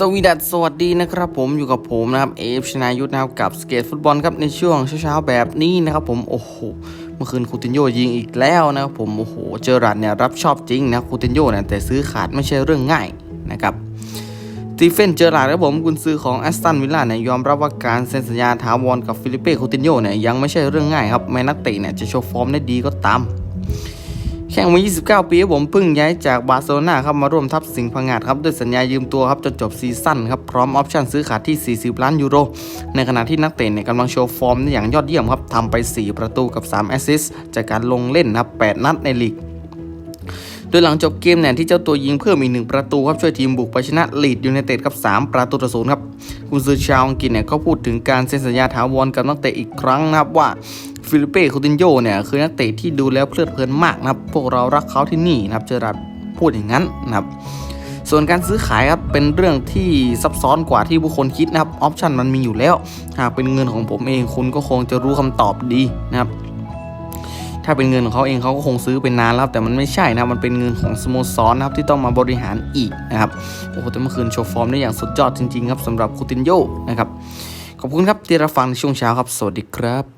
สวีดัสสวัสดีนะครับผมอยู่กับผมนะครับเอฟชนายุทธนะครับกับสเกตฟุตบอลครับในช่วงเช้าๆแบบนี้นะครับผมโอ้โหเมื่อคืนคูตินโยยิงอีกแล้วนะครับผมโอ้โหเจอรัดเนี่ยรับชอบจริงนะคูตินโยเนี่ยแต่ซื้อขาดไม่ใช่เรื่องง่ายนะครับตีเฟนเจอราดครับผมกุนซือของแอสตันวิลล่าเนี่ยยอมรับว่าการเซ็นสัญญาถาวรกับฟิลิเป้คูตินโยเนี่ยยังไม่ใช่เรื่องง่ายครับแม้นักเตะเนี่ยจะโชว์ฟอร์มได้ดีก็ตาม แข่งมา 29 ปีผมเพิ่งย้ายจากบาร์เซโลนาครับมาร่วมทัพสิงห์พังงาดครับด้วยสัญญายืมตัวครับจนจบซีซั่นครับพร้อมออปชั่นซื้อขาดที่ 40 ล้านยูโร ในขณะที่นักเตะเนี่ยกำลังโชว์ฟอร์มอย่างยอดเยี่ยมครับทำไป 4 ประตูกับ 3 แอสซิสต์จากการลงเล่นนะครับ8นัดในลีกโดยหลังจบเกมเนี่ยที่เจ้าตัวยิงเพิ่มอีกหนึ่งประตูครับช่วยทีมบุกไปชนะลีดยูไนเต็ดครับ3ประตูต่อศูนย์ครับคุณซือชาวอังกฤษเนี่ยก็พูดถึงการเซ็นสัญญาถาวรกับนักเตะอีกครั้งนะครับว่า ฟิลิเป้คูตินโยเนี่ยคือนักเตะที่ดูแล้วเพลิดเพลินมากนะครับ พวกเรารักเขาที่นี่นะครับเจอรัดพูดอย่างนั้นนะครับส่วนการซื้อขายครับเป็นเรื่องที่ซับซ้อนกว่าที่ผู้คนคิดนะครับออปชันมันมีอยู่แล้ว หากเป็นเงินของผมเองคุณก็คงจะรู้คำตอบดีนะครับถ้าเป็นเงินของเขาเองเขาก็คงซื้อเป็นนานแล้วแต่มันไม่ใช่นะมันเป็นเงินของสโมสรนะครับที่ต้องมาบริหารอีกนะครับโอ้โหแต่เมื่อคืนโชว์ฟอร์มได้อย่างสุดยอดจริงๆครับสำหรับคูตินโยนะครับขอบคุณครับที่รับฟังในช่วงเช้าครับ สวัสดีครับ